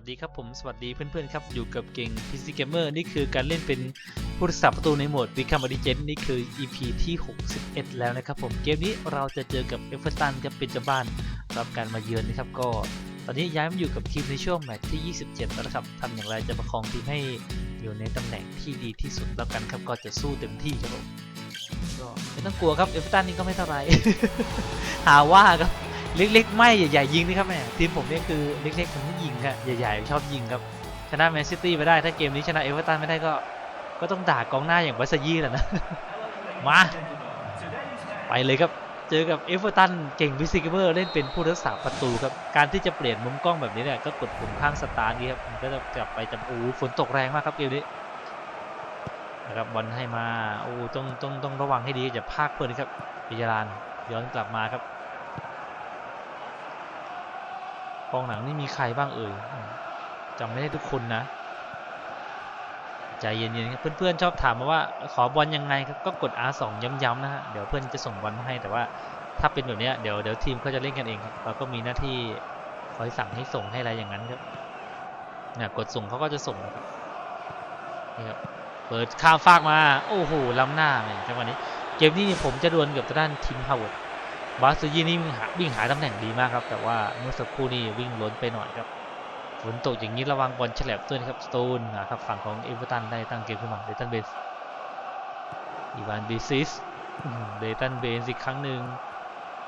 วัสดีครับผมสวัสดีเพื่อนๆครับอยู่กับเก่ง PC Gamer นี่คือการเล่นเป็นผู้รักษาประตูในโหมด Become a Legend นี่คือ EP ที่ 61 แล้วนะครับผมเกมนี้เราจะเจอกับเอเวอร์ตันครับเป็นเจ้าบ้านรับการมาเยือนนะครับก็ ตอนนี้ย้ายมาอยู่กับทีมในช่วงแมตช์ที่ 27 แล้วนะครับทำอย่างไรจะประคองทีมให้อยู่ในตำแหน่งที่ดีที่สุดแล้วกันครับก็จะสู้เต็มที่ครับผมก็ไม่ต้องกลัวครับเอเวอร์ตันนี่ก็ไม่เท่าไหรหาว่าครับ เล็กๆ ไม่ใหญ่ๆยิงนะครับแม่ทีมผมเนี่ยคือเล็กๆมันไม่ยิงครับใหญ่ๆชอบยิงครับชนะแมนซิตี้ไปได้ถ้าเกมนี้ชนะเอเวอร์ตันไม่ได้ก็ก็ต้องด่ากองหน้าอย่างวัสยี่แหละนะมาไปเลยครับเจอกับเอเวอร์ตันเก่งวิซิกเบอร์เล่นเป็นผู้รักษาประตูครับการที่จะเปลี่ยนมุมกล้องแบบนี้เนี่ยก็กดปุ่มข้างสตาร์ทนี้ครับมันก็จะกลับไปจำโอ้ฝนตกแรงมากครับเกมนี้นะครับบอลให้มาโอ้ต้องต้องต้องระวังให้ดีอย่าพลาดเพื่อนครับพิจารานย้อนกลับมาครับ กองหลังนี่มีใครบ้างเอ่ยจำไม่ได้ทุกคนนะใจเย็นๆครับเพื่อนๆชอบถามมาว่าขอบอลยังไงก็กด R2 ย้ำๆนะฮะเดี๋ยวเพื่อนจะส่งบอลมาให้แต่ว่าถ้าเป็นแบบเนี้ยเดี๋ยวเดี๋ยวทีมเขาจะเล่นกันเองครับเราก็มีหน้าที่คอยสั่งให้ส่งให้อะไรอย่างนั้นครับนี่กดส่งเขาก็จะส่งนะครับนี่ครับเปิดข้ามฟากมา โอ้โหล้ำหน้าเลยจังหวะนี้ เกมนี้ผมจะดวลกับด้านทีมฮาวเวิร์ด บาสยีนี่วิ่งหาวิ่งหาตำแหน่งดีมากครับ แต่ว่าเมื่อสักครู่นี่วิ่งล้นไปหน่อยครับฝนตกอย่างนี้ระวังบอลฉลบด้วยนะครับสโตนนะครับฝั่งของเอเวอร์ตันได้ตั้งเกมขึ้นมาเดตันเบนส์อีวานบีซิสเดตันเบนส์อีกครั้งหนึ่ง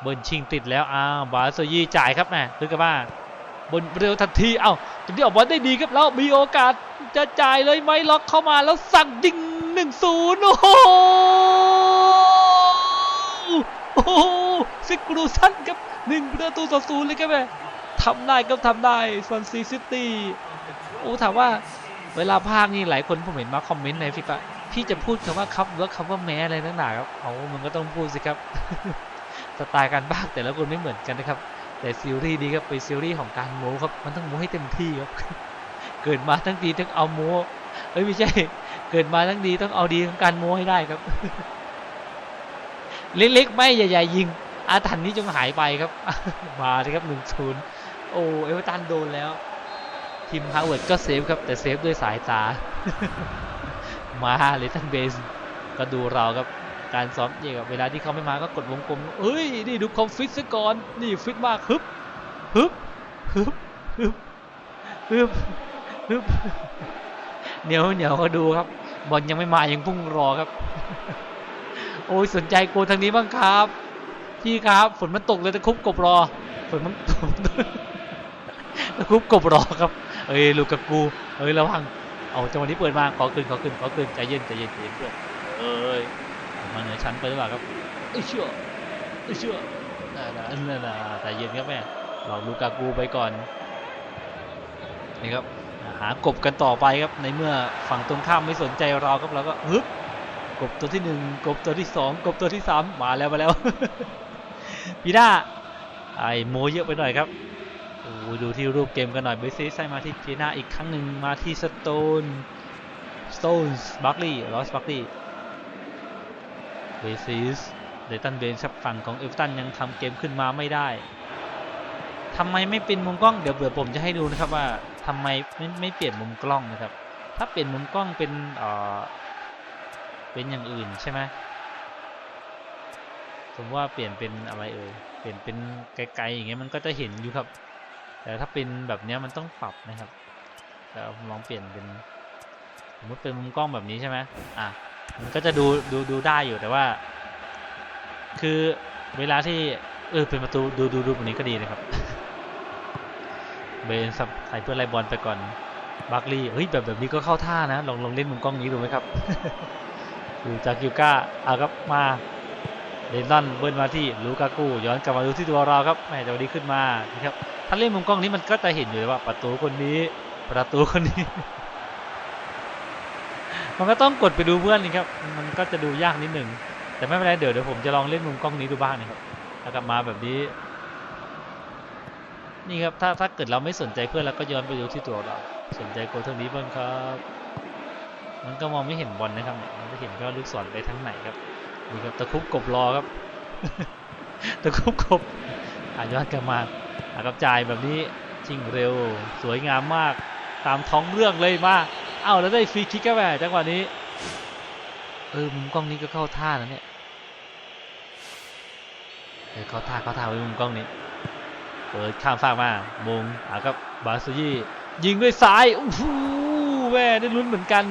เบิร์นชิงติดแล้วอ้าวบาสยีจ่ายครับแม่ลึกกันมาบนเร็วทันทีเอ้าจังที่ออกบอลได้ดีครับแล้วมีโอกาสจะจ่ายเลยไหมล็อกเข้ามาแล้วสั่งยิงหนึ่งศูนย์โอ้โหโอ้โห ซิกรูสันครับหนึ่งประตูต่อศูนย์เลยครับแม่ทำได้ครับทำได้ซอนซีซิตี้โอ้ถามว่าเวลาภาคนี่หลายคนผมเห็นมาคอมเมนต์ในฟิฟะพี่จะพูดคำว่าครับหรือคำว่าแม้อะไรนักหนาครับเอามันก็ต้องพูดสิครับสไตล์การภาคแต่ละคนไม่เหมือนกันนะครับ แต่ซีรีส์นี้ครับเป็นซีรีส์ของการโม้ครับมันต้องโม้ให้เต็มที่ครับเกิดมาทั้งดีต้องเอาโม้เอ้ยไม่ใช่ เกิดมาทั้งดีต้องเอาดีทั้งการโม้ให้ได้ครับ เล็กๆไม่ใหญ่ๆยิง อาถรรพ์นี้จงหายไปครับ มาเลยครับหนึ่งศูนย์โอ้เอเวอร์ตันโดนแล้ว ทีมฮาวเวิร์ดก็เซฟครับ แต่เซฟด้วยสายตา มาเลตันเบสก็ดูเราครับการซ้อมเยกับเวลาที่เขาไม่มาก็กดวงกลมเอ้ย นี่ดูความฟิตซะก่อน นี่ฟิตมากฮึบฮึบฮึบฮึบฮึบฮึบเหนียวเหนียวก็ดูครับ บอลยังไม่มายังพุ่งรอครับ โอ้ยสนใจกูทางนี้บ้างครับ พี่ครับฝนมันตกเลยตะคุบกบรอฝนมันตกตะคุบกบรอครับเอ้ยลูกกับกูเอ้ยระวังเอาจังหวะนี้เปิดมาขอขึ้นขอขึ้นขอขึ้นใจเย็นใจเย็นใจเย็นเพื่อนเอ้ยมาเหนือชั้นไปหรือเปล่าครับเอ้ยเชื่อเอ้ยเชื่อน่าน่าน่าน่าใจเย็นครับแม่เราลูกกับกูไปก่อนนี่ครับหากบกันต่อไปครับในเมื่อฝั่งตรงข้ามไม่สนใจเราครับเราก็ฮึบกบตัวที่หนึ่งกบตัวที่สองกบตัวที่สามมาแล้วมาแล้ว พีด้าไอโมเยอะไปหน่อยครับโอ้ดูที่รูปเกมกันหน่อยเบสซีใส่มาที่พีด้าอีกครั้งหนึ่งมาที่สโตนสโตนส์บัคลีย์ลอสบัคลีย์เบสซีสเดตันเบนครับฝั่งของเอฟตันยังทำเกมขึ้นมาไม่ได้ทำไมไม่เป็นมุมกล้องเดี๋ยวเดี๋ยวผมจะให้ดูนะครับว่าทำไมไม่ไม่เปลี่ยนมุมกล้องนะครับ ถ้าเปลี่ยนมุมกล้องเป็นเอ่อเป็นอย่างอื่นใช่ไหม สมมติว่าเปลี่ยนเป็นอะไรเอ่ยเปลี่ยนเป็นไกลๆอย่างเงี้ยมันก็จะเห็นอยู่ครับ แต่ถ้าเป็นแบบเนี้ยมันต้องปรับนะครับแต่ลองเปลี่ยนเป็นสมมติเป็นมุมกล้องแบบนี้ใช่ไหมอะมันก็จะดูดูดูได้อยู่แต่ว่า คือเวลาที่เออเป็นประตูดูดูดูแบบนี้ก็ดีนะครับเบนสับใส่เพื่อไลบอลไปก่อนบัคลีเฮ้ยแบบแบบนี้ก็เข้าท่านะ ลองลองเล่นมุมกล้องนี้ดูไหมครับ ดูจากกิวก้าเอาครับมา เลนดอนเบิ้ลมาที่ลูกากูย้อนกลับมาดูที่ตัวเราครับแม่จังหวะนี้ขึ้นมานะครับถ้าเล่นมุมกล้องนี้มันก็จะเห็นอยู่เลยว่าประตูคนนี้ ประตูคนนี้ มันก็ต้องกดไปดูเพื่อนนี่ครับ มันก็จะดูยากนิดหนึ่งแต่ไม่เป็นไรเดี๋ยวเดี๋ยวผมจะลองเล่นมุมกล้องนี้ดูบ้างนะครับแล้วกลับมาแบบนี้ นี่ครับถ้าถ้าเกิดเราไม่สนใจเพื่อนแล้วก็ย้อนไปดูที่ตัวเรา สนใจโกเท่านี้บ้างครับ มันก็มองไม่เห็นบอลนะครับมันจะเห็นแค่ว่าลูกศรไปทางไหนครับ นี่ครับตะคุบกบรอครับ ตะคุบกบอะย้อนกลับมาอะกับจ่ายแบบนี้ชิงเร็ว สวยงามมากตามท้องเรื่องเลยมาเอ้าแล้วได้ฟรีคิกก็แหมจังหวะนี้เออมุมกล้องนี้ก็เข้าท่านะเนี่ยเออเข้าท่าเข้าท่าไว้มุมกล้องนี้เปิดข้ามฟากมามงอากับบาซูยี่ยิงด้วยซ้ายโอ้โหแม่ได้ลุ้นเหมือนกัน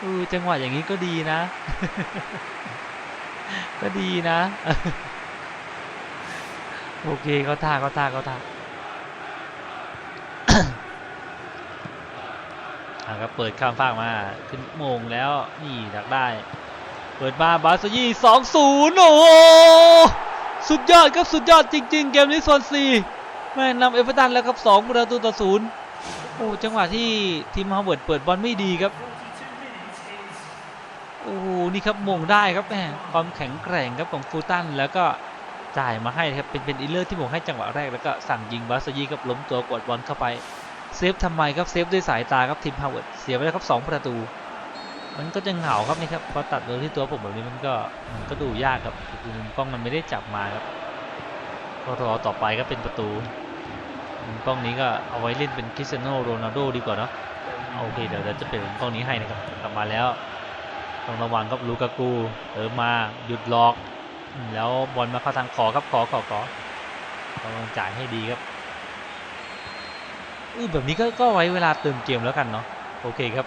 เออจังหวะอย่างนี้ก็ดีนะ ก็ดีนะ โอเคเขาท่าเขาท่าเขาท่าอะครับเปิดข้ามฟากมาขึ้นโมงแล้วนี่ดักได้ เปิดมาบาสยี่สองศูนย์โอ้สุดยอดครับสุดยอดจริง ๆ เกมนี้โซนสี่แม่นำเอฟเวอร์ตันแล้วครับสองประตูต่อศูนย์โอ้จังหวะที่ทีมฮาวเวิร์ดเปิดบอลไม่ดีครับ โอ้โหนี่ครับมงได้ครับแม่ความแข็งแกร่งครับของฟูตันแล้วก็จ่ายมาให้ครับเป็นเป็นอีเลอร์ที่มงให้จังหวะแรกแล้วก็สั่งยิงบาสยี่ครับล้มตัวกดบอลเข้าไปเซฟทำไมครับเซฟด้วยสายตาครับทีมฮาวเวิร์ดเสียไปแล้วครับสองประตู มันก็จะเหงาครับนี่ครับพอตัดโดนที่ตัวผมแบบนี้มันก็มันก็ดูยากครับคือมุมกล้องมันไม่ได้จับมาครับก็รอต่อไปก็เป็นประตูมุมกล้องนี้ก็เอาไว้เล่นเป็นคริสเตียโนโรนัลโดดีกว่าเนาะโอเคเดี๋ยวเราจะเปลี่ยนมุมกล้องนี้ให้นะครับกลับมาแล้ว ต้องระวังครับลูกากูเติมมาหยุดล็อก แล้วบอลมาเข้าทางขอครับขอขอขอต้องจ่ายให้ดีครับอือแบบนี้ก็ก็ไว้เวลาเติมเกมแล้วกันเนาะโอเคครับ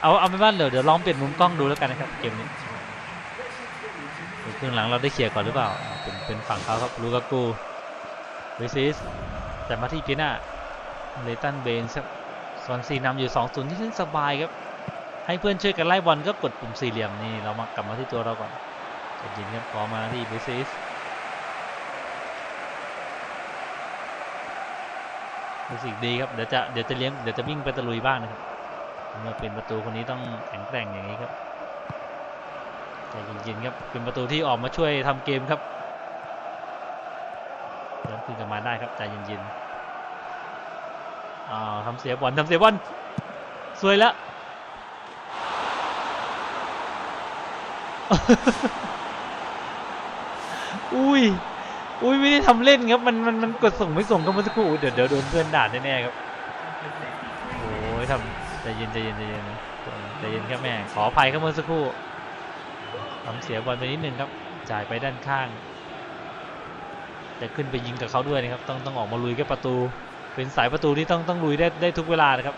เอาเอาเป็นว่าเดี๋ยวเดี๋ยวลองเปลี่ยนมุมกล้องดูแล้วกันนะครับเกมนี้ครึ่งหลังเราได้เคลียร์ก่อนหรือเปล่าเป็นเป็นฝั่งเขาครับลูกากูวิซิสแต่มาที่พีน่าเลตันเบนส์ครับสวนซีนำอยู่2อศูนย์ที่ซึ่งสบายครับ ให้เพื่อนช่วยกันไล่บอลก็กดปุ่มสี่เหลี่ยมนี่เรามากลับมาที่ตัวเราก่อนจะยิงครับขอมาที่วิซิสรู้สึกดีครับเดี๋ยวจะเดี๋ยวจะเลี้ยงเดี๋ยวจะวิ่งไปตะลุยบ้างนะครับเมื่อเป็นประตูคนนี้ต้องแข็งแกร่งอย่างนี้ครับใจเย็นๆครับเป็นประตูที่ออกมาช่วยทำเกมครับเดินขึ้นกลับมาได้ครับใจเย็นๆอ่าทำเสียบอลทำเสียบอลสวยแล้ว อุ้ย อุ้ยไม่ได้ทำเล่นครับ มันมันมันกดส่งไม่ส่งก็เมื่อสักครู่เดี๋ยวเดี๋ยวโดนเพื่อนด่าแน่ๆครับ โอ้ยทำใจเย็นใจเย็นใจเย็นใจเย็นครับแม่ ขออภัยครับเมื่อสักครู่ทำเสียบอลไปนิดนึงครับ จ่ายไปด้านข้าง จะขึ้นไปยิงกับเขาด้วยนะครับ ต้องต้องออกมาลุยกับประตู เป็นสายประตูที่ต้องต้องลุยได้ได้ทุกเวลานะครับ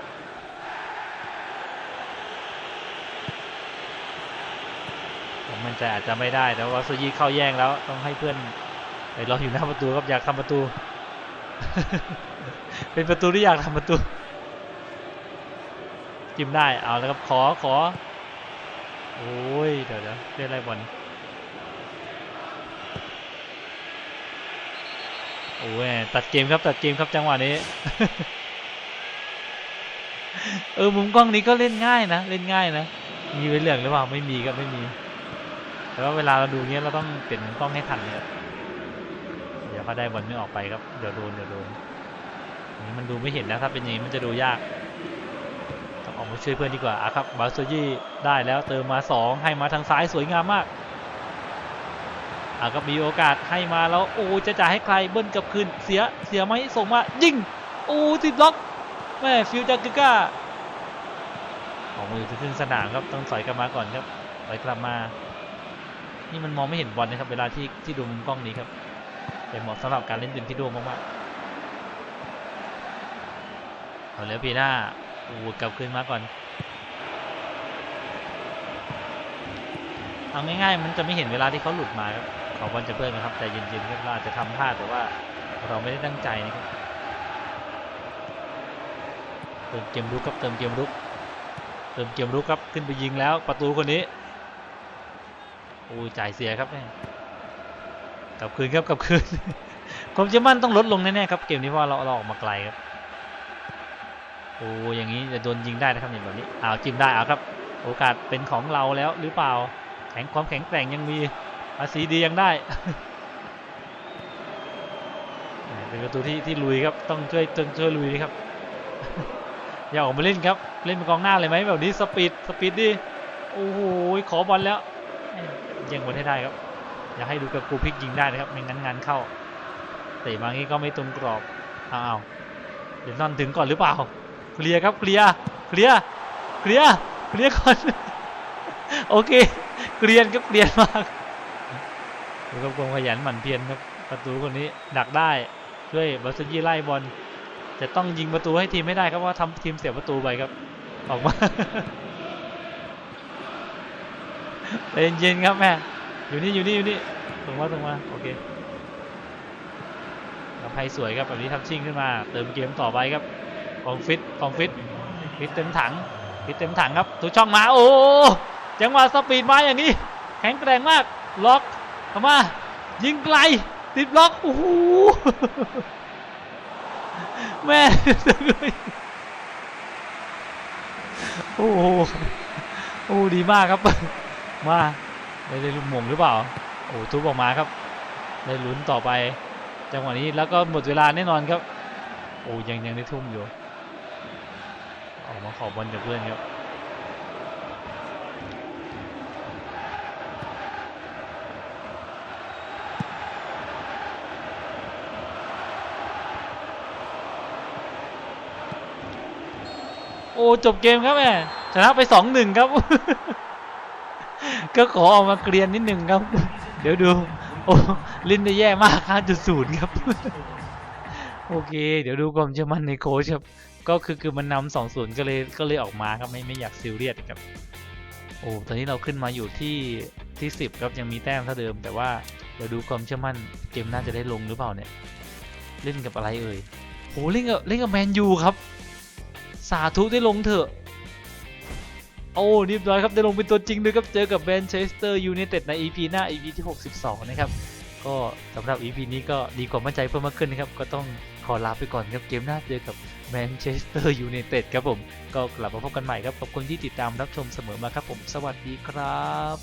มันใจะอาจจะไม่ได้แต่ว่าซูยีเข้าแย่งแล้วต้องให้เพื่อนไปรออยู่หน้าประตูครับอยากทำประตู เป็นประตูที่อยากทำประตู จิ้มได้เอาแล้วครับขอขอ โอ้ยเดี๋ยวเดี๋ยวเล่นอะไรบอลโอ้ยตัดเกมครับตัดเกมครับจังหวะนี้เออมุมกล้องนี้ก็เล่นง่ายนะ เล่นง่ายนะ มีไว้เหลืองหรือเปล่าไม่มีครับไม่มี แต่ว่าเวลาเราดูเนี้ยเราต้องเปลี่ยนกล้องให้ทันเนี่ยเดี๋ยวเขาได้บอลไม่ออกไปครับ เดี๋ยวโดนเดี๋ยวโดนนนี้มันดูไม่เห็นนะถ้าเป็นอย่างนี้มันจะดูยากต้องออกมาช่วยเพื่อนดีกว่าอะครับบาโซยี่ได้แล้วเติมมา 2 ให้มาทางซ้ายสวยงามมากอะครับมีโอกาสให้มาแล้วโอ้จะจ่ายให้ใครเบิ้ลกับคืนเสียเสียไหมส่งมายิงโอ้ติดล็อกแม่ฟิวจากกก้าออกมือถึงครึ่งสนามครับต้องถอยกลับมาก่อนครับถอยกลับมา นี่มันมองไม่เห็นบอลนะครับ เวลาที่ที่ดูมุมกล้องนี้ครับเป็นเหมาะสำหรับการเล่นเป็นที่ดูมากๆเอาแล้วปีหน้าโอ้กลับคืนมาก่อนเอาง่ายๆมันจะไม่เห็นเวลาที่เขาหลุดมาครับขอบอลจะเพิ่มนะครับใจเย็นๆครับเราอาจจะทำพลาดแต่ว่าเราไม่ได้ตั้งใจนะครับเติมเกมรุกครับเติมเกมรุกเติมเกมรุกครับขึ้นไปยิงแล้วประตูคนนี้ อ้ยจ่ายเสียครับแม่กลับคืนครับกลับคืนความเชื่อมั่นต้องลดลงแน่ๆครับเกมนี้เพราะเราเราออกมาไกลครับโอ้อย่างนี้จะโดนยิงได้นะครับอย่างแบบนี้อ้าวจิ้มได้เอาครับ โอกาสเป็นของเราแล้วหรือเปล่า แข็งความแข็งแกร่งยังมีภาษีดียังได้เป็นประตูที่ที่ลุยครับต้องช่วยต้องช่วยลุยครับ อย่าออกมาเล่นครับ เล่นเป็นกองหน้าเลยไหมแบบนี้สปีดสปีดดิโอ้โหขอบอลแล้ว แย่งบอลให้ได้ครับ อย่าให้ดูกับกูพิกยิงได้นะครับ ไม่งั้นงานเข้าเตะมางี้ก็ไม่ตรงกรอบอ้าวเดนนอนถึงก่อนหรือเปล่า เคลียร์ครับเคลียร์เคลียร์เคลียร์เคลียร์ก่อนโอเคเกลียนครับเกลียนมากดูครับความขยันหมั่นเพียรครับประตูคนนี้ดักได้ช่วยบาสยี่ไล่บอลจะต้องยิงประตูให้ทีมไม่ได้ครับเพราะว่าทำทีมเสียประตูไปครับออกมา ใจเย็นๆครับแม่ อยู่นี่อยู่นี่อยู่นี่ตรงมาตรงมาโอเคกับไพ่สวยครับแบบนี้ทำชิ่งขึ้นมา เติมเกมต่อไปครับกองฟิตกองฟิตฟิตเต็มถังฟิตเต็มถังครับทุกช่องมาโอ้จังหวะสปีดมาอย่างนี้ แข็งแกร่งมากล็อกเข้ามายิงไกลติดล็อกโอ้โหแม่โอ้โหโอ้ดีมากครับ มาได้ได้ลูกหมงหรือเปล่าโอ้ทุบออกมาครับ ได้ลุ้นต่อไป จังหวะนี้แล้วก็หมดเวลาแน่นอนครับ โอ้ยังยังได้ทุ่มอยู่ออกมาขอบอลจากเพื่อนครับโอ้จบเกมครับแม่ชนะไปสองหนึ่งครับ ก็ขอออกมาเกรียนนิดหนึ่งครับ เดี๋ยวดู โอ้ลินได้แย่มาก5.0ครับ โอเค เดี๋ยวดูความเชื่อมั่นในโค้ชครับ ก็คือคือมันนำสองศูนย์ก็เลยก็เลยออกมาครับไม่ไม่อยากซีเรียสครับ โอ้ตอนนี้เราขึ้นมาอยู่ที่ที่สิบครับยังมีแต้มเท่าเดิม แต่ว่าเดี๋ยวดูความเชื่อมั่นเกมน่าจะได้ลงหรือเปล่าเนี่ย เล่นกับอะไรเอ่ยโอ้เล่นกับเล่นกับแมนยูครับ สาธุได้ลงเถอะ โอ้เรียบร้อยครับ ได้ลงเป็นตัวจริงด้วยครับ เจอกับแมนเชสเตอร์ยูไนเต็ดใน EP หน้า EP ที่ 62 นะครับ ก็สำหรับ EP นี้ก็ดีกว่ามั่นใจเพิ่มมากขึ้นนะครับ ก็ต้องขอลาไปก่อนครับ เกมหน้าเจอกับแมนเชสเตอร์ยูไนเต็ดครับผม ก็กลับมาพบกันใหม่ครับ ขอบคุณที่ติดตามรับชมเสมอมาครับผม สวัสดีครับ